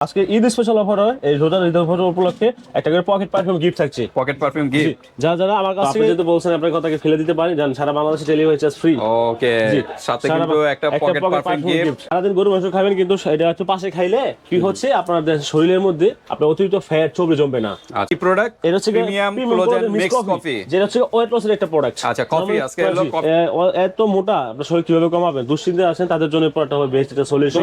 আজকে Eid special offer হয় এই রোজার ঈদ অফার উপলক্ষে একটা করে পকেট পারফিউম গিফট থাকছে। পকেট পারফিউম গিফট যারা যারা আমার কাছে যেহেতু বলছেন আপনার কথাকে ফেলে দিতে পারি জান সারা বাংলাদেশে ডেলিভারি চার্জ ফ্রি ওকে সাথে কিন্তু একটা পকেট পারফিউম গিফট সারাদিন গরু মাংস খাবেন কিন্তু এটা হচ্ছে পাশে খাইলে কি হচ্ছে? আপনার শরীরের মধ্যে আপনার অতিরিক্ত ফ্যাট চর্বি জমবে না। আচ্ছা প্রোডাক্ট এটা হচ্ছে প্রিমিয়াম ক্লোজেন মিক্স কফি যেটা হচ্ছে ওয়েট লসের একটা প্রোডাক্ট আচ্ছা, কফি আজকে হলো coffee। এত মোটা আপনার শরীর কীভাবে কমাবেন দুশ্চিন্তা আছেন তাদের জন্য প্রোডাক্ট হবে বেস্ট এটা সলিউশন।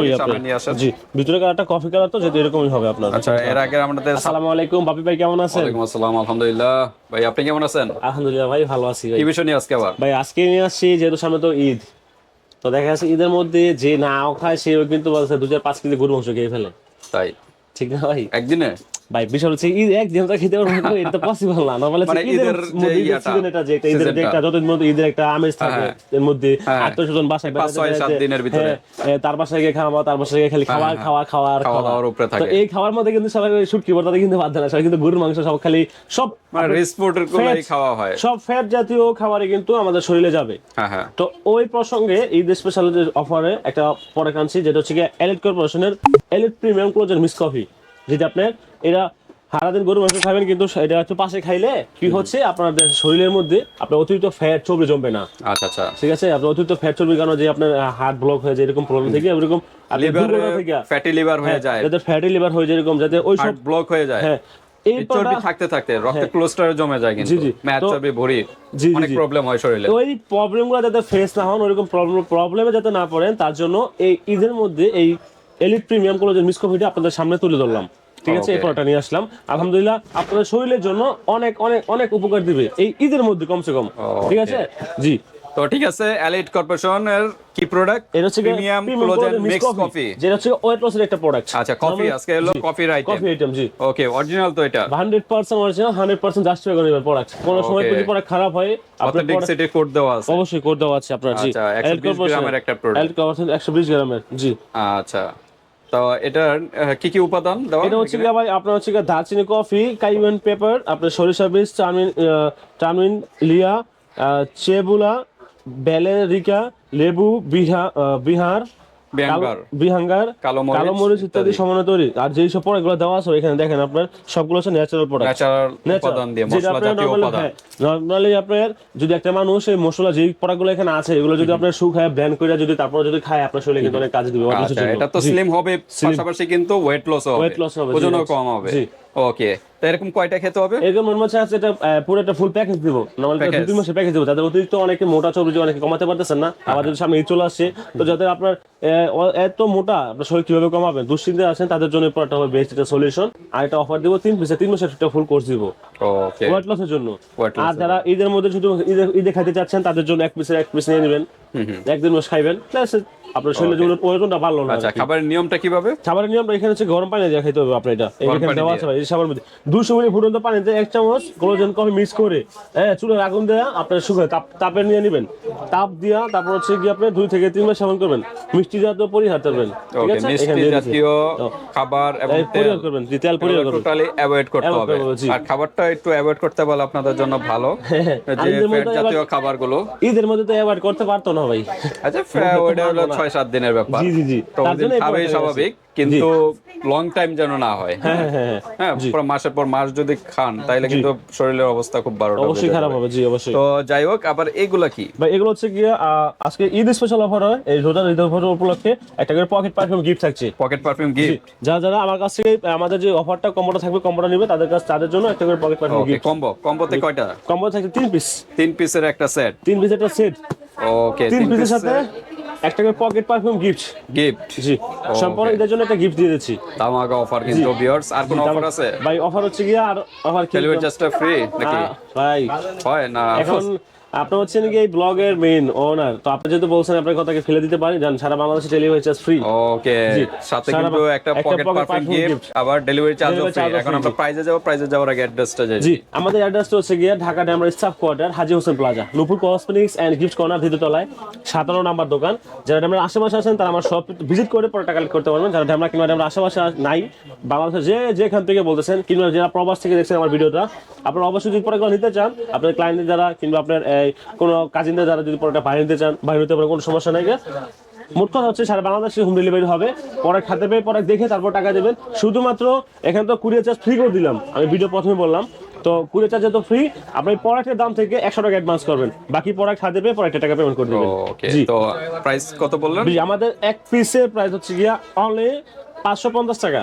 জি ভিতরে একটা কফি কালার তো এরকমই হবে আপনার আচ্ছা এর আগে আমাদের আসসালামু আলাইকুম বাপি ভাই কেমন আছেন? ওয়ালাইকুম আসসালাম আলহামদুলিল্লাহ। ভাই আপনি কেমন আছেন? আলহামদুলিল্লাহ ভাই ভালো আছি ভাই। কি বিষয় নিয়ে আজকে আবার? ভাই আজকে নিয়ে আসছি যেহেতু সামনে তো ঈদ তো দেখা যাচ্ছে ঈদের মধ্যে যে নাও খায় সেও কিন্তু বলছে দু চার পাঁচ কেজি গরু মাংস খেয়ে ফেলে। তাই? ঠিক না ভাই? একদিনে? ভাই বিষয় হচ্ছে ঈদ একদিন তো খেতে পারব এটা পসিবল না। নরমালি মানে ঈদের সিজন এটা যে একটা ঈদের একটা যতদিন মধ্যে ঈদের একটা আমেজ থাকে হ্যাঁ। এর মধ্যে হ্যাঁ। আত্মীয় স্বজন বাসায় পাঁচ, ছয়, সাত দিনের ভিতরে। হ্যাঁ, হ্যাঁ, তার বাসায় গিয়ে খাওয়া তার বাসায় গিয়ে খালি খাওয়া হ্যাঁ, খাওয়া খাওয়া আর খাওয়া খাওয়া। দাওয়ার উপরে তো এই খাওয়ার মধ্যে কিন্তু সবাই শুটকি বর্তাতে কিন্তু বাদ না সবাই কিন্তু গরুর মাংস সব খালি সব মানে রিসপোর্টের গুলোই খাওয়া হয়। সব ফ্যাট জাতীয় খাবারই কিন্তু আমাদের শরীরে যাবে। হ্যাঁ হ্যাঁ। তো ওই প্রসঙ্গে ঈদ স্পেশাল অফারে একটা পরে কানছি যেটা হচ্ছে এলিট কর্পোরেশনের এলিট প্রিমিয়াম ক্লোজের মিস কফি যেটা আপনার এরা সারাদিন গরু মাংস খাবেন কিন্তু এটা হচ্ছে পাশে খাইলে কি হচ্ছে? আপনার শরীরের মধ্যে আপনার অতিরিক্ত ফ্যাট চর্বি জমবে না। আচ্ছা আচ্ছা। ঠিক আছে? আপনার অতিরিক্ত ফ্যাট চর্বির কারণে যে আপনার হার্ট ব্লক হয়ে যায় এরকম প্রবলেম থেকে এরকম ফ্যাটি লিভার হয়ে যায়। যাতে ফ্যাটি লিভার হয়ে যায় এরকম যাতে ওই সব ব্লক হয়ে যায়। হ্যাঁ। চর্বি থাকতে থাকতে রক্তে কোলেস্টেরল জমে যায় কিন্তু। ম্যাচ চর্বি ভরি। অনেক প্রবলেম হয় শরীরে। ওই প্রবলেমগুলো যাতে ফেস না হন প্রবলেম প্রবলেমে যাতে না পড়েন তার জন্য এই ঈদের মধ্যে এই এলিট প্রিমিয়াম কলেজের মিস কফিটা আপনাদের সামনে তুলে ধরলাম। ঠিক আছে? এই. নিয়ে আসলাম। আলহামদুলিল্লাহ আপনাদের শরীরের জন্য অনেক অনেক অনেক উপকার দিবে। এই ঈদের মধ্যে কমসে কম। ঠিক আছে? জি। তো ঠিক আছে এলিট কর্পোরেশন এর কি প্রোডাক্ট এটা হচ্ছে প্রিমিয়াম ক্লোজেন মিক্স কফি যেটা হচ্ছে ওয়েট লসের একটা প্রোডাক্ট আচ্ছা কফি আজকে হলো কফির আইটেম কফি আইটেম জি। ওকে অরিজিনাল তো এটা। Hundred percent original hundred percent justify করে নেবেন প্রোডাক্ট কোনো সময়. যদি প্রোডাক্ট খারাপ হয় আপনার কোড দেওয়া আছে। অবশ্যই করে দেওয়া আছে আপনার জি। আচ্ছা, 120 গ্রামের একটা product। এল কর্পোরেশন একশো বিশ গ্রামের জি। আচ্ছা। তো এটার কি কি উপাদান দেওয়া এটা হচ্ছে কি ভাই আপনার হচ্ছে কি দারচিনি কফি কাইমেন পেপার আপনার সরিষা বীজ চাউমিন চাউমিন লিয়া চেবুলা বেলেরিকা লেবু বিহা আহ, বিহার বিহাঙ্গার। কালো- মরিচ ইত্যাদি। সমানো তৈরি। আর যেই সব প্রোডাক্টগুলো দেওয়া আছে এখানে দেখেন আপনার সবগুলো হচ্ছে ন্যাচারাল প্রোডাক্ট ন্যাচারাল উপাদান দিয়ে মশলা জাতীয় উপাদান। নর্মালি আপনার যদি একটা মানুষ এই মশলা যেই প্রোডাক্টগুলো এখানে আছে এগুলো যদি আপনার সুখায় ব্র্যান্ড করে যদি তারপর যদি খায় আপনার শরীরে কিন্তু অনেক কাজ দিবে আচ্ছা। এটা তো। স্লিম হবে পাশাপাশি কিন্তু ওয়েট লস হবে জি, কম হবে। ওকে তো এরকম কয়টা খেতে হবে? এরকম মনে হচ্ছে আছে এটা পুরো একটা ফুল প্যাকেজ দিব। Normally Package। দুই মাসের প্যাকেজ দিব। যাদের অতিরিক্ত অনেকে মোটা চর্বি অনেকে কমাতে পারতেছেন না আবার যদি সামনে ঈদ চলে আসছে তো যাদের আপনার এত মোটা আপনার শরীর কীভাবে কমাবেন? দুশ্চিন্তা আছেন তাদের জন্য হবে বেস্ট এটা সলিউশন আর এটা অফার দিব তিন পিসে তিন মাসের একটা ফুল কোর্স দিব। ওকে ওয়েট লসের জন্য। আর যারা ঈদের মধ্যে শুধু ঈদে ঈদে খাইতে চাচ্ছেন তাদের জন্য এক পিসের এক পিস নিয়ে নেবেন। একদিন মাস খাইবেন। ব্যাস, আপনার শরীরের জন্য প্রয়োজনটা বাড়লো না আচ্ছা খাবারের নিয়মটা কীভাবে? খাবারের নিয়ম এখানে হচ্ছে গরম পানি দিয়ে খাইতে হবে আপনার এটা। এখানে দেওয়া আছে এই মধ্যে। দুশো মিলি ফুটন্ত পানিতে এক চামচ কোলোজেন কফি মিক্স করে হ্যাঁ চুলের আগুন দেওয়া আপনার শুকায় তাপ তাপে নিয়ে নেবেন। তাপ দিয়া তারপর হচ্ছে কি আপনি দুই থেকে তিন মাস সেবন করবেন। মিষ্টি জাতীয় পরিহার করবেন ঠিক আছে? মিষ্টি জাতীয় খাবার এবং তেল করবেন জি, তেল পরিহার করবেন। টোটালি অ্যাভয়েড করতে হবে। আর খাবারটা একটু অ্যাভয়েড করতে পারলে আপনাদের জন্য ভালো। যে ঈদের ফ্যাট মধ্যে জাতীয় খাবারগুলো। ঈদের মধ্যে তো অ্যাভয়েড করতে পারতো না ভাই। আচ্ছা হলো ছয় সাত দিনের ব্যাপার। জি, জি, জি। পড়াটা স্বাভাবিক কিন্তু লং টাইম যেন না হয়। হ্যাঁ হ্যাঁ হ্যাঁ হ্যাঁ। পুরো মাসের পর মাস যদি খান তাহলে কিন্তু শরীরের অবস্থা খুব বারোটা অবশ্যই খারাপ হবে জি অবশ্যই। তো যাই হোক আবার এগুলা কি? ভাই এগুলো হচ্ছে আহ, আজকে ঈদ স্পেশাল অফার হয় এই রোজার ঈদ অফার উপলক্ষে একটা করে পকেট পারফিউম গিফট থাকছে। পকেট পারফিউম গিফট যারা যারা আমার কাছ থেকে আমাদের যে অফারটা কম্বোটা থাকবে কম্বোটা নিবে তাদের কাছে তাদের জন্য একটা করে পকেট পারফিউম গিফট কম্বো কম্বোতে কয়টা? কম্বো থাকছে তিন পিস তিন পিসের একটা সেট তিন পিসের একটা সেট ওকে তিন পিসের সাথে একটা করে পকেট পারফিউম গিফট গিফট জি। সম্পূর্ণ এদের জন্য একটা গিফট দিয়ে দিচ্ছি। অফার কিন্তু ভিউয়ার্স আর কোনো অফার আছে? ভাই অফার হচ্ছে কি আর অফার কি জাস্ট ফ্রি নাকি? ভাই। হয় না? এখন আপনি হচ্ছেন কি এই ব্লগের মেইন ওনার তো আপনি যেহেতু বলছেন আপনার কথাকে ফেলে দিতে পারি জান সারা বাংলাদেশে ডেলিভারি চার্জ ফ্রি ওকে সাথে কিন্তু একটা পকেট পারফিউম গিফট আবার ডেলিভারি চার্জও ফ্রি এখন আমরা প্রাইজে যাব প্রাইজে যাওয়ার আগে অ্যাড্রেসটা যাই জি আমাদের অ্যাড্রেসটা হচ্ছে গিয়ে Dhaka Demra staff quarter Haji Hossain plaza Nupur cosmetics and gift corner তলায় সাতান্ন নাম্বার দোকান। যারা ড্যামরার আশেপাশে আছেন তারা আমার সব ভিজিট করে পরে টাকা কালেক্ট করতে পারবেন। যারা ড্যামরা কিংবা ড্যামরার আশেপাশে নাই বাংলাদেশে যে যেখান থেকে বলতেছেন কিংবা যারা প্রবাস থেকে দেখছেন আমার ভিডিওটা আপনারা অবশ্যই যদি প্রোডাক্ট নিতে চান আপনার ক্লায়েন্টদের যারা কিংবা আপনার এই, কোনো কাজিনদের যারা যদি প্রোডাক্ট বাইরে নিতে চান বাইরে নিতে পারেন কোনো সমস্যা নাই মোট কথা হচ্ছে সারা বাংলাদেশে হোম ডেলিভারি হবে। পরে খাতে পেয়ে পরে দেখে তারপর টাকা দেবেন। শুধুমাত্র এখানে তো কুরিয়ার চার্জ ফ্রি করে দিলাম আমি ভিডিও প্রথমে বললাম। তো কুরিয়ার চার্জ তো ফ্রি আপনি প্রোডাক্টের দাম থেকে একশো টাকা অ্যাডভান্স করবেন। বাকি প্রোডাক্ট হাতে পেয়ে পরে টাকা পেমেন্ট করে দেবেন। জি। তো প্রাইস কত বললেন? আমাদের এক পিসের প্রাইস হচ্ছে গিয়া অনলি পাঁচশো পঞ্চাশ টাকা।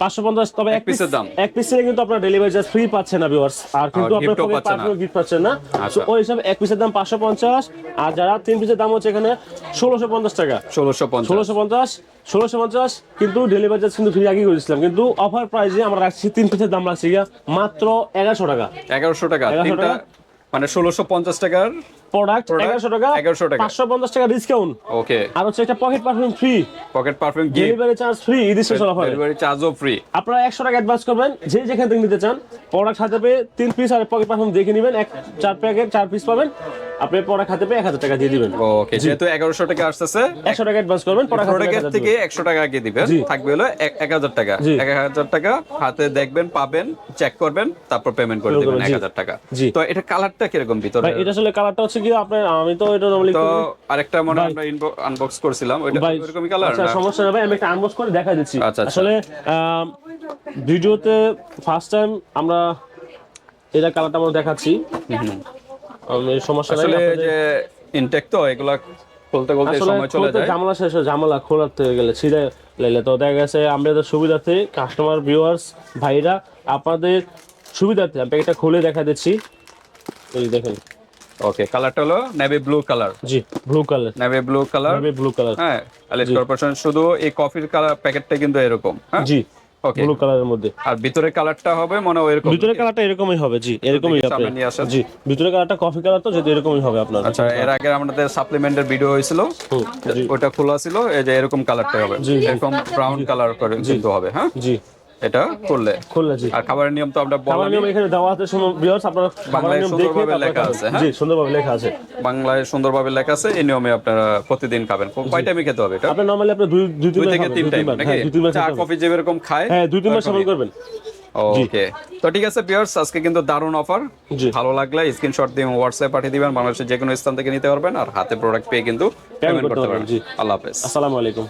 পাঁচশো পঞ্চাশ তবে এক পিসের দাম? এক পিসের কিন্তু আপনার ডেলিভারি চার্জ ফ্রি পাচ্ছেন না ভিউয়ার্স আর কিন্তু আপনার ও গিফট পাচ্ছেন না। So, ওই হিসাবে এক পিসের দাম পাঁচশো পঞ্চাশ আর যারা তিন পিসের দাম হচ্ছে এখানে ষোলোশো পঞ্চাশ টাকা। ষোলোশো পঞ্চাশ। ষোলোশো পঞ্চাশ ষোলোশো পঞ্চাশ কিন্তু ডেলিভারি চার্জ কিন্তু ফ্রি আগেই করেছিলাম কিন্তু অফার প্রাইসে আমরা রাখছি তিন পিসের দাম রাখছি মাত্র এগারোশো টাকা। এগারোশো টাকা। 1100 তিনটা টাকা? মানে ষোলোশো পঞ্চাশ টাকার প্রোডাক্ট Product এগারোশো টাকা 1100 টাকা। পাঁচশো পঞ্চাশ টাকা ডিসকাউন্ট ওকে আর হচ্ছে একটা pocket perfume free pocket perfume delivery charge free Eid special offer delivery চার্জও ফ্রি আপনারা একশো টাকা অ্যাডভান্স করবেন যে যেখান থেকে নিতে চান প্রোডাক্ট হাতে পেয়ে তিন পিস আর পকেট পারফিউম দেখে নেবেন এক চার প্যাকেট চার পিস পাবেন। আপনি প্রোডাক্ট হাতে পেয়ে এক হাজার টাকা দিয়ে দিবেন। ওকে যেহেতু এগারোশো টাকা আসতেছে একশো টাকা অ্যাডভান্স করবেন প্রোডাক্টের 1000 থেকে। একশো টাকা আগে দিবেন থাকবে হলো এক- হাজার টাকা। এক হাজার টাকা হাতে দেখবেন পাবেন চেক করবেন তারপর পেমেন্ট করে দেবেন। এক হাজার টাকা। তো এটা কালারটা কীরকম ভিতরে? এটা আসলে কালারটা হচ্ছে কি আপনার আমি তো এটা নরমালি তো আরেকটা মনে আমরা আনবক্স করছিলাম ওইটা ভাই ওইরকমই কালার আচ্ছা সমস্যা নেই ভাই আমি একটা আনবক্স করে দেখা দিচ্ছি। আচ্ছা, আচ্ছা। আসলে ভিডিওতে ফার্স্ট টাইম আমরা এটা কালারটা আমরা দেখাচ্ছি। আমি সমস্যা নাই আসলে যে ইনটেক তো এগুলা খুলতে খুলতে সময় চলে যায়। ঝামেলা শেষ হয় ঝামেলা খোলার গেলে ছিঁড়ে লেলে তো দেখা গেছে আমাদের সুবিধার্থে কাস্টমার ভিউয়ার্স ভাইরা আপনাদের সুবিধার্থে আমি প্যাকেটটা খুলে দেখা দিচ্ছি। এই দেখেন। ওকে কালারটা হলো নেভি ব্লু কালার জি blue colour navy blue colour blue colour হ্যাঁ অ্যালিস কর্পোরেশন শুধু এই কফির কালার প্যাকেটটা কিন্তু এরকম হ্যাঁ? জি ওকে ব্লু কালারের মধ্যে। আর ভিতরে কালারটা হবে মনে হয় এরকম। ভিতরে কালারটা এরকমই হবে জি এরকমই নিয়ে আসেন। জি ভিতরে কালারটা কফি কালার তো যদি এরকমই হবে আপনার আচ্ছা এর আগে আমাদের সাপ্লিমেন্টের ভিডিও হয়েছিল ওটা খোলা ছিল এই যে এরকম কালারটা হবে। এরকম ব্রাউন কালার করে কিন্তু হবে হ্যাঁ? জি। এটা করলে। খুললে জি। আর খাবারের নিয়ম তো আমরা খাবার নিয়ম এখানে দেওয়া আছে শুনুন ভিউয়ার্স আপনারা খাবার বাংলায় নিয়ম দেখে লেখা আছে, হ্যাঁ? জি সুন্দরভাবে লেখা আছে। বাংলায় সুন্দরভাবে লেখা আছে এই নিয়মে আপনারা প্রতিদিন খাবেন। কয় টাইমে খেতে হবে এটা? আপনি নরমালি আপনি দুই দুই থেকে তিন টাইম নাকি? হ্যাঁ, চা। কফি যেরকম খায় হ্যাঁ দুই তিনবার সেবন করবেন। ওকে তো ঠিক আছে পিয়ার্স আজকে কিন্তু দারুণ অফার। ভালো লাগলে স্ক্রিনশট দিয়ে হোয়াটসঅ্যাপ পাঠিয়ে দিবেন বাংলাদেশের যে কোনো স্থান থেকে নিতে পারবেন আর হাতে প্রোডাক্ট পেয়ে কিন্তু পেমেন্ট করতে পারবেন, পারবেন। জি। আল্লাহ হাফেজ। আসসালামু আলাইকুম।